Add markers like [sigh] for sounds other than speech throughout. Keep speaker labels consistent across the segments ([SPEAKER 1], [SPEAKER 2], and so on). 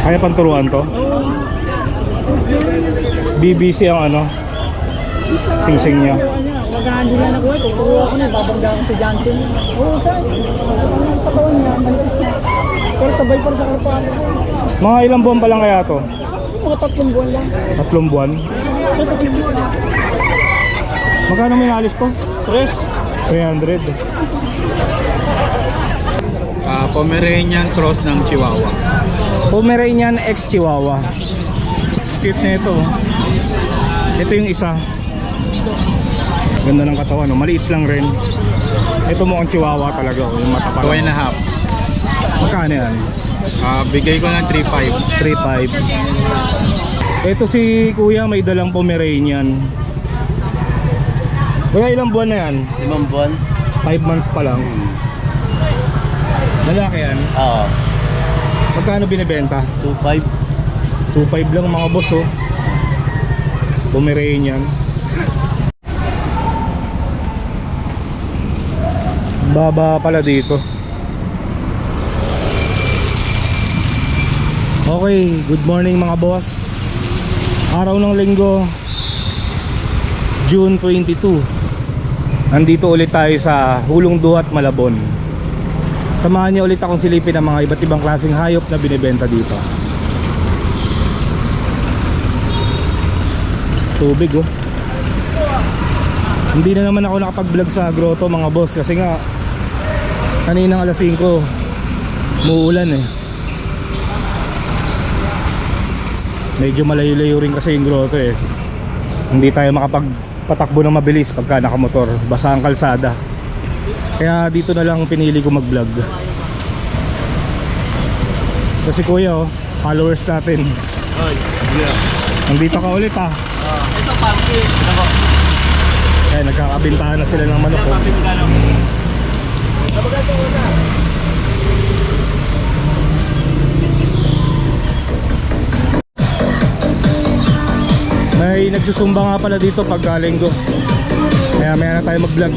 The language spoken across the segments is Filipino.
[SPEAKER 1] Kaya panturuan to? BBC ang ano? Sing-sing niya.
[SPEAKER 2] Maganda na ako eh. Tuturo ako na. Babangga ako si Johnson. Oo, sir. Ang katawan niya. Na. Pero sabay pa sa karapaan ko.
[SPEAKER 1] Mga ilang buwan pa lang kaya to?
[SPEAKER 2] Mga tatlong buwan lang.
[SPEAKER 1] Tatlong buwan. Magkano may alis to?
[SPEAKER 2] Tres.
[SPEAKER 1] 300.
[SPEAKER 3] Ah, Pomeranian cross ng Chihuahua.
[SPEAKER 1] Pomeranian X Chihuahua. Cute na ito. oh. Ito yung isa. Ganda ng katawan. Oh. Maliit lang rin. Ito mukhang Chihuahua talaga. oh, Yung mata pa
[SPEAKER 3] Two and
[SPEAKER 1] lang.
[SPEAKER 3] a half.
[SPEAKER 1] Magkano yan?
[SPEAKER 3] Ah, bigay ko ng 3.5.
[SPEAKER 1] 3.5. Ito si kuya may dalang Pomeranian. Kuya ilang buwan na yan?
[SPEAKER 4] Limang buwan?
[SPEAKER 1] 5 months pa lang. Lalaki yan.
[SPEAKER 4] Oo.
[SPEAKER 1] Magkano binibenta?
[SPEAKER 4] 2.5.
[SPEAKER 1] 2.5 lang mga boss oh. Pomeranian. Baba pala dito. Okay, good morning mga boss. Araw ng linggo, June 22. Nandito ulit tayo sa Hulong Duhat, Malabon. Samahan niyo ulit akong silipin ang mga iba't ibang klaseng hayop na binibenta dito. tubig oh. Hindi na naman ako nakapag-vlog sa grotto mga boss kasi nga kaninang alas 5 muulan eh. Medyo malayo-layo rin kasi yung grotto eh. Hindi tayo makapagpatakbo ng mabilis pagka nakamotor. Basa ang kalsada kaya dito na lang pinili ko mag-vlog kasi kuya oh followers natin nandito ka ulit ah
[SPEAKER 4] Ito, party. Ako.
[SPEAKER 1] Ayan, nagkakabintahan na sila ng manok. oh. May nagsusumba nga pala dito pag linggo. Kaya maya na tayo mag-vlog.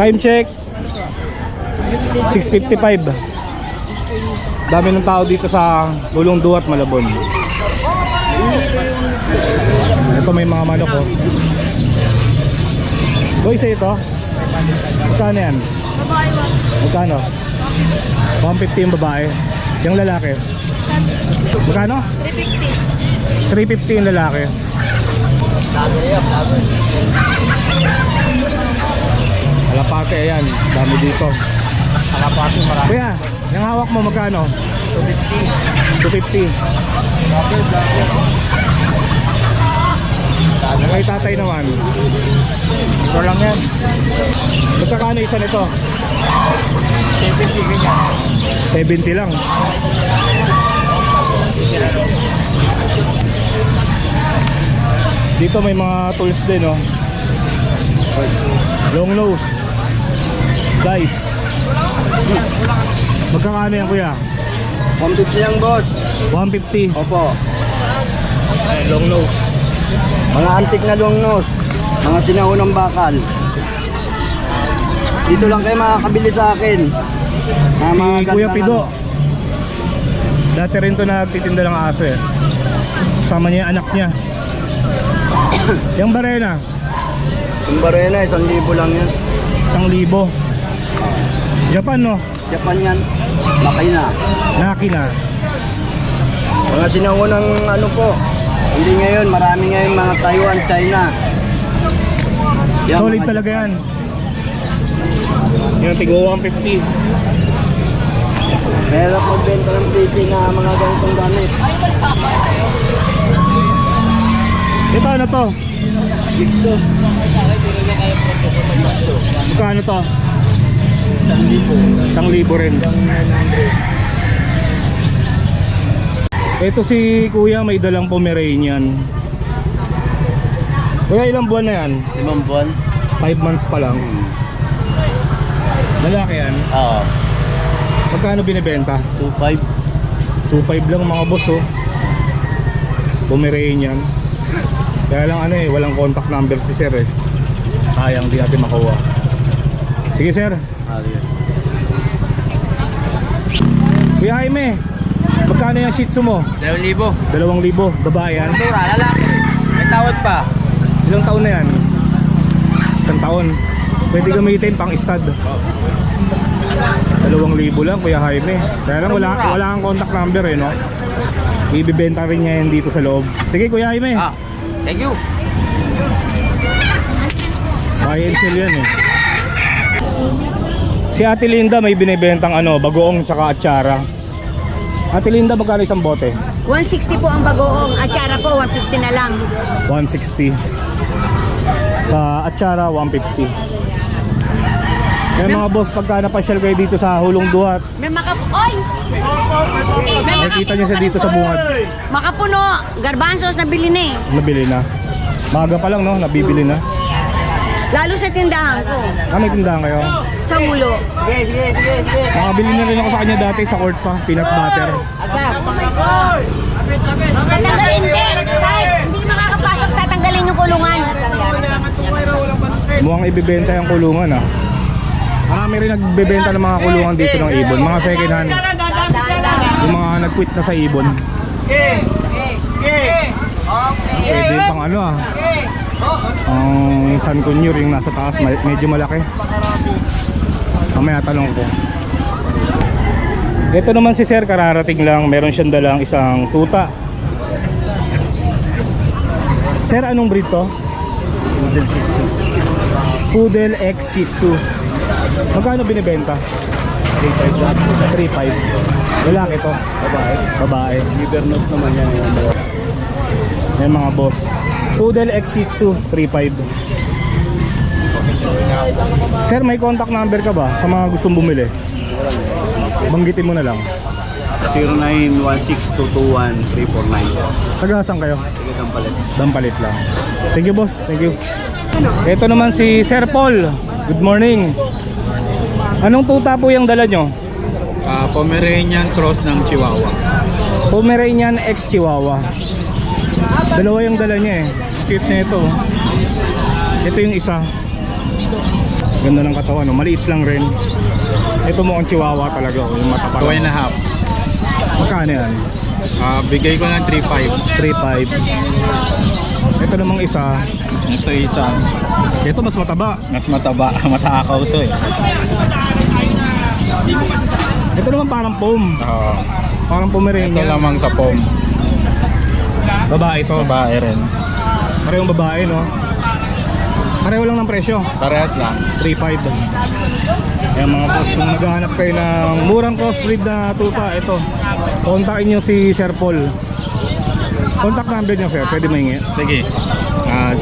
[SPEAKER 1] Time check. 6.55. Dami ng tao dito sa Lulong Duat, Malabon. Ito may mga manok oh. Boy, sa ito? Magkano yan? Magkano? 150 yung babae. Yung lalaki? Magkano? 350 yung lalaki. Kalapate, ayan. Dami dito. Kalapate, marami. Kuya, yung hawak mo magkano? 250. 250. Yung kay tatay naman. Ito lang yan. Magkakano isa nito? 70 ganyan. 70 lang. Dito may mga tools din, oh. Long nose. Guys. Magkakano yan kuya?
[SPEAKER 4] 150 lang, boss.
[SPEAKER 1] 150.
[SPEAKER 4] Opo.
[SPEAKER 1] Ay, long nose.
[SPEAKER 4] Mga antik na long nose. Mga sinaunang bakal. Dito lang kayo makakabili sa akin. Mga mga
[SPEAKER 1] Si Kuya Pido.
[SPEAKER 4] ano.
[SPEAKER 1] Dati rin to nagtitinda ng aso eh. Kasama niya yung anak niya. [coughs] yung barena,
[SPEAKER 4] Yung barena, isang libo lang yan.
[SPEAKER 1] isang libo. Japan no?
[SPEAKER 4] Japan yan. Laki na.
[SPEAKER 1] Naki na.
[SPEAKER 4] Mga sinaunang ano po. Hindi ngayon, marami ngayon mga Taiwan, China. Yan,
[SPEAKER 1] Solid talaga
[SPEAKER 4] Japan.
[SPEAKER 1] yan. Yung tigo 150.
[SPEAKER 4] Meron po benta ng PC na mga ganitong gamit.
[SPEAKER 1] Ito ano to?
[SPEAKER 4] Gigso.
[SPEAKER 1] Magkano to?
[SPEAKER 4] Isang libo.
[SPEAKER 1] Isang libo rin. Ito si kuya may dalang Pomeranian. Kuya ilang buwan na yan?
[SPEAKER 4] Limang buwan.
[SPEAKER 1] 5 months pa lang. Lalaki yan.
[SPEAKER 4] Oo.
[SPEAKER 1] Magkano binibenta?
[SPEAKER 4] 2.5.
[SPEAKER 1] 2.5 lang mga boss oh. Pomeranian. Kaya lang ano eh, walang contact number si sir eh. Sayang di natin makuha. Sige sir. Kuya Jaime, magkano yung shih tzu mo?
[SPEAKER 3] 2,000.
[SPEAKER 1] 2,000, babae yan.
[SPEAKER 3] Mura, lalaki. May tawad pa.
[SPEAKER 1] Ilang taon na yan? Isang taon. Pwede gamitin pang stud. Dalawang libo lang Kuya Jaime. Kaya lang wala, wala kang contact number eh no? Ibibenta rin niya yan dito sa loob. Sige Kuya Jaime.
[SPEAKER 3] Ah, thank you.
[SPEAKER 1] Buy and sell yan eh. Si Ate Linda may binibentang ano, bagoong tsaka atsara. Ate Linda magkano isang bote?
[SPEAKER 5] 160 po ang bagoong, atsara po 150 na lang.
[SPEAKER 1] 160. Sa atsara 150. Kaya mga boss, pagka napasyal kayo dito sa Hulong Duhat,
[SPEAKER 5] May maka Oy! May
[SPEAKER 1] nakikita niyo siya dito sa bungad.
[SPEAKER 5] makapuno, garbanzos na bili na eh.
[SPEAKER 1] Nabili na. Maga pa lang no, nabibili na.
[SPEAKER 5] Lalo sa tindahan ko,
[SPEAKER 1] Ah, may tindahan kayo.
[SPEAKER 5] sa ulo.
[SPEAKER 1] Nakabili na rin ako sa kanya dati sa court pa, peanut butter.
[SPEAKER 5] Tatanggalin din. Kahit hindi makakapasok, tatanggalin yung kulungan.
[SPEAKER 1] Mukhang ibibenta yung kulungan ah. Marami rin nagbebenta ng mga kulungan dito ng Ibon, mga second hand. Yung mga nag-quit na sa Ibon. Pwede pang ano ah. Ang San Cunyur yung nasa taas, medyo malaki. Mamaya tanong ko. Ito naman si Sir, kararating lang. Meron siyang dalang isang tuta. Sir, anong breed to? Poodle X Shih Tzu. Magkano binibenta? 3.5 3.5 Lalaki to? Babae. Babae.
[SPEAKER 4] Nose naman yan. Yung
[SPEAKER 1] Yan mga boss. Poodle X Shih Tzu 3.5 Sir, may contact number ka ba sa mga gustong bumili? Banggitin mo na lang.
[SPEAKER 4] 0916-221-349.
[SPEAKER 1] Tagasan kayo?
[SPEAKER 4] Sige kang palit.
[SPEAKER 1] Dampalit lang. Thank you boss, thank you. Ito naman si Sir Paul. Good morning. Anong tuta po yung dala nyo?
[SPEAKER 3] Ah, Pomeranian cross ng Chihuahua.
[SPEAKER 1] Pomeranian X Chihuahua. Dalawa yung dala niya eh. Cute na ito. oh. Ito yung isa. Ganda ng katawan, no? maliit lang rin. Ito mukhang Chihuahua talaga, oh, yung mata pa.
[SPEAKER 3] Two and a half.
[SPEAKER 1] Magkano yan?
[SPEAKER 3] Ah, bigay ko ng 3.5.
[SPEAKER 1] 3.5. Ito namang isa.
[SPEAKER 3] Ito isa.
[SPEAKER 1] Ito mas mataba.
[SPEAKER 3] Mas mataba. [laughs] Matakaw to eh.
[SPEAKER 1] Ito naman parang foam.
[SPEAKER 3] Oo.
[SPEAKER 1] Parang
[SPEAKER 3] ito
[SPEAKER 1] Pomeranian.
[SPEAKER 3] lamang sa pom.
[SPEAKER 1] Babae ito.
[SPEAKER 3] Babae rin.
[SPEAKER 1] Parehong babae, no? Pareho lang ng presyo.
[SPEAKER 3] Parehas lang.
[SPEAKER 1] 3.5 Yan mga boss, kung naghahanap kayo ng murang crossbreed na tuta, ito. Kontakin nyo si Sir Paul. Contact number nyo sir, pwede maingi.
[SPEAKER 3] Sige. Ah,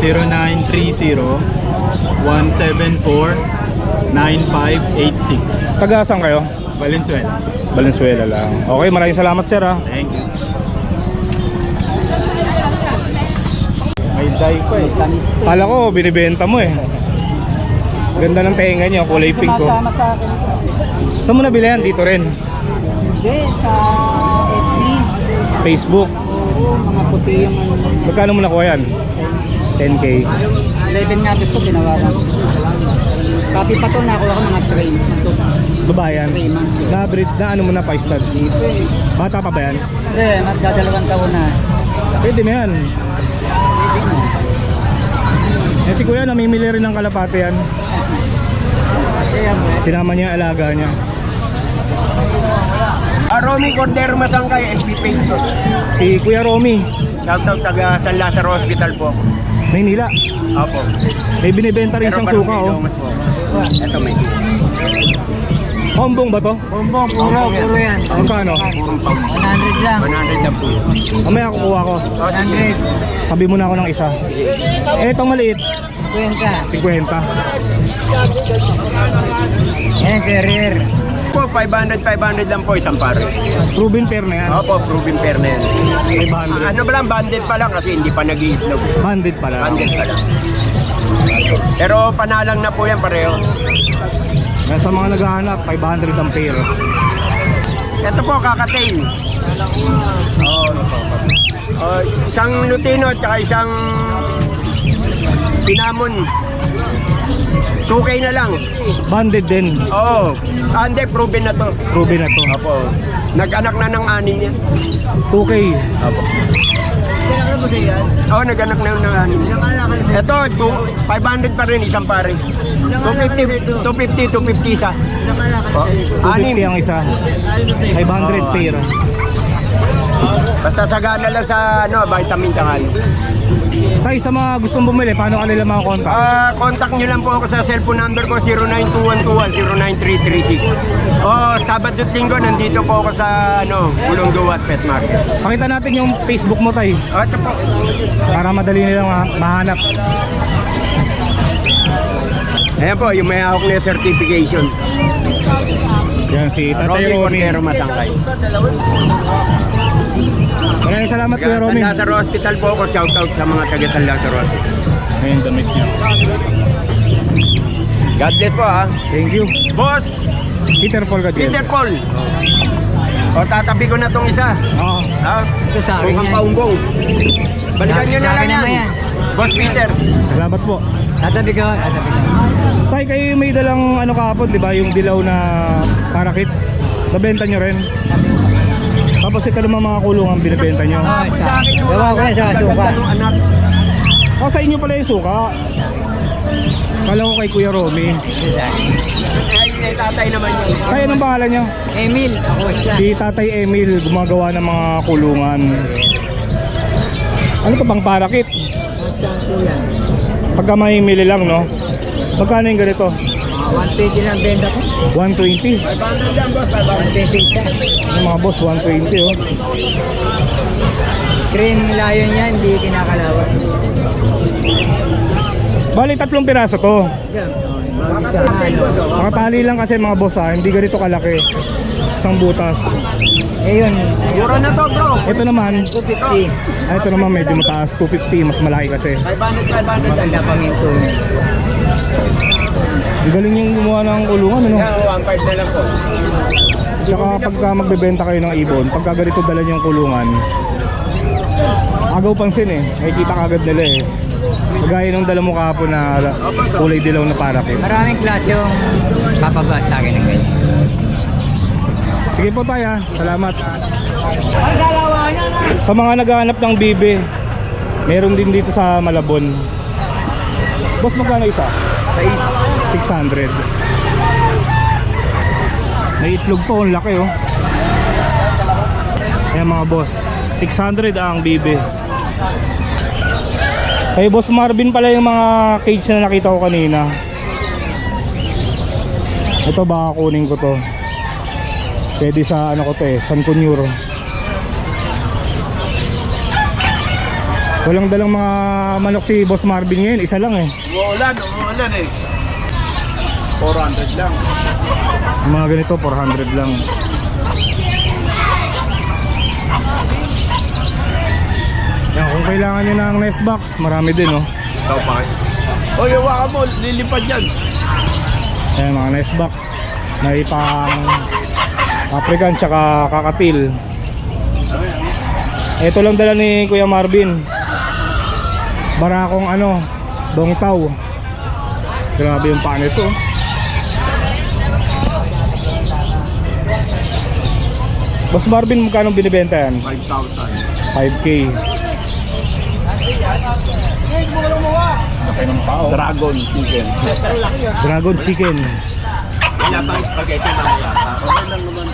[SPEAKER 3] 0930-174-9586.
[SPEAKER 1] Tagasan kayo?
[SPEAKER 3] Valenzuela.
[SPEAKER 1] Valenzuela lang. Okay, maraming salamat sir ah.
[SPEAKER 3] Thank you.
[SPEAKER 4] Dye pa eh.
[SPEAKER 1] Kala ko, binibenta mo eh. Ganda ng tenga niya, kulay pink ko.
[SPEAKER 2] Sumasama sa akin.
[SPEAKER 1] Saan mo nabili yan? Dito rin.
[SPEAKER 2] Hindi, sa FB.
[SPEAKER 1] Facebook.
[SPEAKER 2] Oo, mga puti yung ano.
[SPEAKER 1] Magkano mo nakuha yan? 10k.
[SPEAKER 2] 11 nga gusto, ginawa ko. Copy pa to, nakuha ko mga train.
[SPEAKER 1] Babayan.
[SPEAKER 2] 3 months.
[SPEAKER 1] Na-breed na ano mo na pa-stud.
[SPEAKER 2] Dito eh.
[SPEAKER 1] Bata pa ba yan?
[SPEAKER 2] Hindi, magdadalawang taon na.
[SPEAKER 1] Pwede na yan. Eh si kuya namimili rin ng kalapate yan. Sinama niya alaga niya.
[SPEAKER 4] Ah, Romy Cordero Masangkay, FB page ko.
[SPEAKER 1] Si Kuya Romy,
[SPEAKER 4] Shoutout taga San Lazaro Hospital po.
[SPEAKER 1] Maynila.
[SPEAKER 4] Opo.
[SPEAKER 1] May binibenta rin siyang
[SPEAKER 4] parang
[SPEAKER 1] suka
[SPEAKER 4] may
[SPEAKER 1] oh.
[SPEAKER 4] po. Ito may.
[SPEAKER 1] Hombong ba to?
[SPEAKER 2] Bumbong, puro, puro yan.
[SPEAKER 1] Magkano?
[SPEAKER 4] Purong pang
[SPEAKER 2] 100 lang.
[SPEAKER 4] 100 na po.
[SPEAKER 1] Mamaya kukuha ko.
[SPEAKER 2] 100.
[SPEAKER 1] Sabi mo na ako ng isa. Eh itong maliit,
[SPEAKER 2] Kwenta.
[SPEAKER 1] 50.
[SPEAKER 2] Yan, carrier.
[SPEAKER 4] Po, 500, 500 lang po isang pare.
[SPEAKER 1] Proven pair na yan.
[SPEAKER 4] Opo, proven pair na yan.
[SPEAKER 1] 500.
[SPEAKER 4] Ano ba lang, banded pa lang kasi hindi pa nag-iitlog.
[SPEAKER 1] Bandit pala.
[SPEAKER 4] Banded pa lang. Pero panalang na po yan pareho.
[SPEAKER 1] Kaya sa mga naghahanap, 500 ang pair.
[SPEAKER 4] Ito po, kakatail. Oh, oh, isang lutino at isang cinnamon. 2K na lang.
[SPEAKER 1] Banded din.
[SPEAKER 4] Oo. Ah, hindi, proven na to.
[SPEAKER 1] Ruby na to.
[SPEAKER 4] Opo. Nag-anak na ng anim yan.
[SPEAKER 1] 2K.
[SPEAKER 4] Opo. Oo, nag-anak na ng anim. Ito, two- 500 pa rin, isang pare. 250, 250, 250 isa. Oh,
[SPEAKER 1] 250
[SPEAKER 4] anim.
[SPEAKER 1] ang isa. 500 pair.
[SPEAKER 4] Basta sagana lang sa ano, vitamin tangal.
[SPEAKER 1] Tay, sa mga gustong bumili, paano kanila mga contact?
[SPEAKER 4] Ah, contact nyo lang po ako sa cellphone number ko 09212-09336. Oh, Sabado at Linggo nandito po ako sa ano, Ulong Duwat Pet Market.
[SPEAKER 1] Pakita natin yung Facebook mo, Tay.
[SPEAKER 4] Oh, ito po.
[SPEAKER 1] Para madali nilang ma- mahanap.
[SPEAKER 4] Ayan po, yung may hawak na certification.
[SPEAKER 1] Yan si Tatay
[SPEAKER 4] Romy
[SPEAKER 1] Romy.
[SPEAKER 4] Cordero Masangkay.
[SPEAKER 1] Maraming salamat, Kuya Romy.
[SPEAKER 4] Taga Lazaro Hospital po ako. Shout out sa mga taga San Lazaro Hospital.
[SPEAKER 1] Ayun, damit niya.
[SPEAKER 4] God bless po ha.
[SPEAKER 1] Thank you.
[SPEAKER 4] Boss,
[SPEAKER 1] Peter Paul Gadiel.
[SPEAKER 4] Peter Paul. O, tatabi ko na tong isa.
[SPEAKER 1] Oo.
[SPEAKER 4] Ha?
[SPEAKER 2] Ito sa akin
[SPEAKER 4] Mukhang
[SPEAKER 2] yan.
[SPEAKER 4] paumbong. Balikan nyo na
[SPEAKER 2] Sa
[SPEAKER 4] lang
[SPEAKER 2] akin
[SPEAKER 4] yan.
[SPEAKER 2] naman yan.
[SPEAKER 4] Boss Peter.
[SPEAKER 1] Salamat po.
[SPEAKER 2] Tatabi ko, tatabi ko.
[SPEAKER 1] Tay, kayo may dalang ano kahapon, di ba? Yung dilaw na parakit. Nabenta nyo rin. Tapos ito naman mga kulungan binibenta nyo.
[SPEAKER 2] Ah, sa, gawa ko na sa suka.
[SPEAKER 4] Anak.
[SPEAKER 1] O sa inyo pala yung suka. Kala ko kay Kuya Romy.
[SPEAKER 4] Ay, ay, tatay naman yun.
[SPEAKER 1] Kaya anong pangalan nyo?
[SPEAKER 2] Emil, ako siya.
[SPEAKER 1] Si Tatay Emil gumagawa ng mga kulungan. Ano to bang parakit? Pagka may mili lang, no? Magkano yung ganito?
[SPEAKER 2] 120 lang benda ko.
[SPEAKER 1] 120.
[SPEAKER 2] 120 isa.
[SPEAKER 1] Yung mga boss, 120 oh.
[SPEAKER 2] Cream lion yan, hindi kinakalawan.
[SPEAKER 1] Bali, tatlong piraso to.
[SPEAKER 2] Yan. Oh, isa. Ano?
[SPEAKER 1] Nakatali lang kasi mga boss ha, hindi ganito kalaki. Isang butas.
[SPEAKER 2] Eh yun,
[SPEAKER 4] Mura na to bro.
[SPEAKER 1] Ito naman,
[SPEAKER 2] 250.
[SPEAKER 1] ah, ito naman medyo mataas, 250, mas malaki kasi.
[SPEAKER 4] 500, 500 lang.
[SPEAKER 2] Maganda paminto niya.
[SPEAKER 1] Ang galing yung gumawa ng kulungan, ano?
[SPEAKER 4] Yan, 1.5 na lang po.
[SPEAKER 1] Tsaka pagka magbebenta kayo ng ibon, pagka ganito dala yung kulungan, agaw pansin eh, nakikita kagad nila eh. Kagaya nung dala mo kahapon na kulay dilaw na parakit.
[SPEAKER 2] Maraming klase yung papagawa sa akin ng ganyan.
[SPEAKER 1] Sige po tayo, ha. salamat. Sa mga naghahanap ng bibe, meron din dito sa Malabon. Boss, magkano isa? 600. May itlog po, ang laki oh. Ayan mga boss, 600 ang bibe. Kay Boss Marvin pala yung mga cage na nakita ko kanina. Ito baka kunin ko to. Pwede sa ano ko to eh, San Cunyuro. Walang dalang mga manok si Boss Marvin ngayon, isa lang eh.
[SPEAKER 4] Umuulan, umuulan eh. 400 lang.
[SPEAKER 1] Yung mga ganito, 400 lang. Yan, kung kailangan nyo ng nest box, marami din oh.
[SPEAKER 4] Ikaw pa kayo. Oy, hawakan mo, lilipad yan.
[SPEAKER 1] Ayan, mga nest box. May pang African tsaka kakatil. Ito lang dala ni Kuya Marvin. Barakong ano, dongtaw. Grabe yung paa nito. oh. Boss Marvin, magkano binibenta yan?
[SPEAKER 4] 5,000.
[SPEAKER 1] 5K.
[SPEAKER 4] Dragon chicken.
[SPEAKER 1] Dragon chicken.
[SPEAKER 4] Wala pang spaghetti mamaya. Okay lang naman.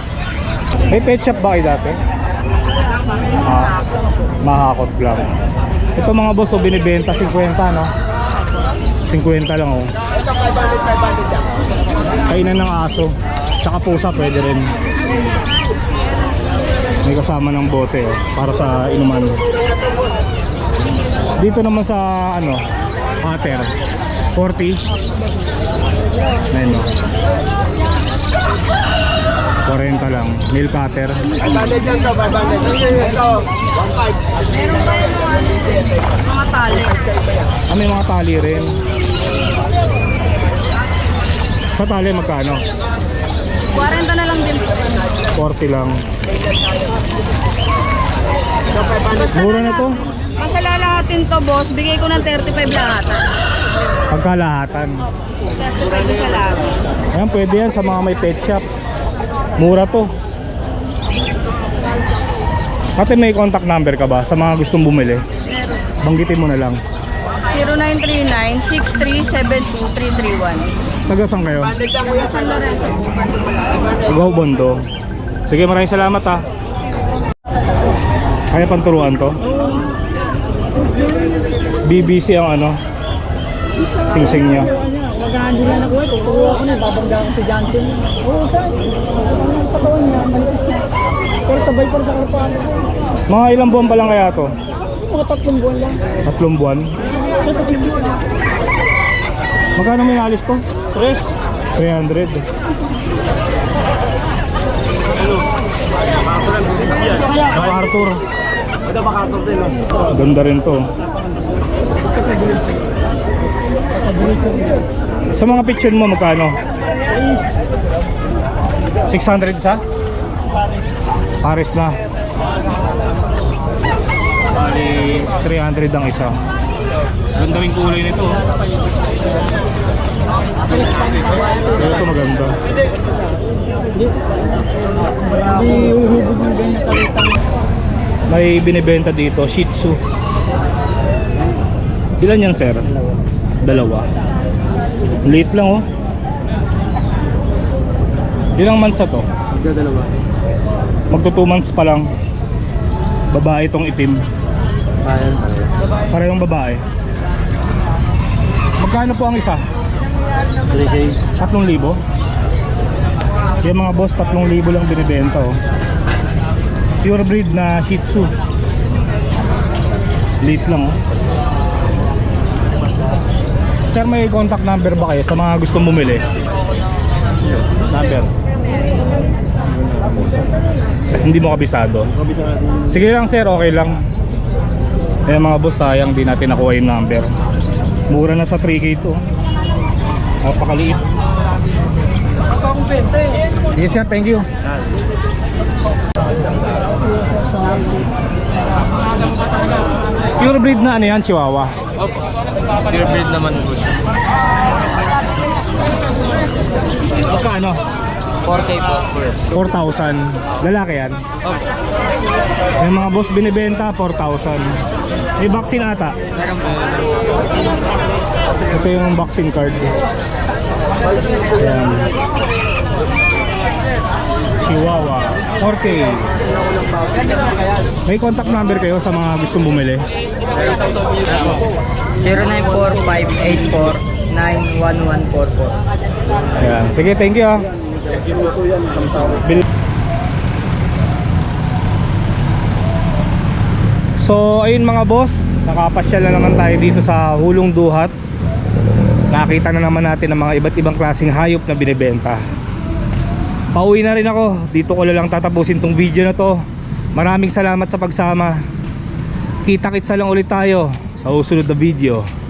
[SPEAKER 1] May pet ba kayo dati? Ah, mahakot lang. Ito mga boss, oh, binibenta 50 no? 50 lang oh.
[SPEAKER 4] Ito 500, 500 lang.
[SPEAKER 1] Kainan ng aso. Tsaka pusa pwede rin. May kasama ng bote oh, para sa inuman. Dito naman sa ano, water. 40. Ayun oh. 40 lang. Nail cutter.
[SPEAKER 4] 500 lang to, 500. Ito, 1.5.
[SPEAKER 1] Ah, may mga tali rin. Sa tali magkano?
[SPEAKER 5] 40 na lang din po.
[SPEAKER 1] 40 lang. Mura na to.
[SPEAKER 5] Basta lalahatin to, boss. Bigay ko ng 35 lahat.
[SPEAKER 1] Pagkalahatan.
[SPEAKER 5] 35 sa lahat.
[SPEAKER 1] Ayan, pwede yan sa mga may pet shop. Mura to. Ate, may contact number ka ba sa mga gustong bumili? Banggitin mo na lang.
[SPEAKER 5] 0939-6372-331.
[SPEAKER 1] Taga saan kayo? Go Bondo. Sige, maraming salamat ha. Kaya panturuan to? BBC ang ano? Singsing niya.
[SPEAKER 2] Maganda lang ako eh. Tuturo ako na. Babangga ako si Johnson. Oo, sir. Ang katawan niya, na. Pero sabay pa rin sa karapaan.
[SPEAKER 1] Mga ilang buwan pa lang kaya to?
[SPEAKER 2] Mga tatlong buwan lang.
[SPEAKER 1] Tatlong buwan. Magkano may alis to?
[SPEAKER 2] Tres.
[SPEAKER 1] 300. MacArthur. Ganda rin to. Sa mga picture mo magkano? 600 sa? Pares na. Bali 300 ang isa. Ganda rin kulay nito. oh. Ito maganda. May binibenta dito, Shih Tzu. Ilan yan, sir? Dalawa. Late lang, oh. Ilang months na to?
[SPEAKER 4] Dalawa.
[SPEAKER 1] Magto 2 months pa lang. Babae itong itim. Parehong babae. Magkano po ang isa?
[SPEAKER 4] 3K.
[SPEAKER 1] 3,000? Yung mga boss, 3,000 lang binibenta, oh. Pure breed na Shih Tzu. Late lang, oh. Sir, may contact number ba kayo sa mga gustong bumili? Number. Hindi mo kabisado. Sige lang sir, okay lang. Eh mga boss, sayang di natin nakuha yung number. Mura na sa 3K ito. Napakaliit. Yes sir, thank you. Pure breed na ano yan, Chihuahua.
[SPEAKER 3] Pure breed naman po siya.
[SPEAKER 1] Magkano?
[SPEAKER 3] 4K po.
[SPEAKER 1] 4,000. Lalaki yan. Yung mga boss binibenta, 4,000. May vaccine ata.
[SPEAKER 3] Meron po.
[SPEAKER 1] Ito yung vaccine card. Ayan. Chihuahua. 4K. May contact number kayo sa mga gustong bumili?
[SPEAKER 2] 0945849144.
[SPEAKER 1] Ayan. Sige, thank you ah. So, ayun mga boss, nakapasyal na naman tayo dito sa Hulong Duhat. Nakita na naman natin ang mga iba't ibang klaseng hayop na binibenta. Pauwi na rin ako. Dito ko lang tatapusin tong video na to. Maraming salamat sa pagsama. Kita-kitsa lang ulit tayo sa susunod na video.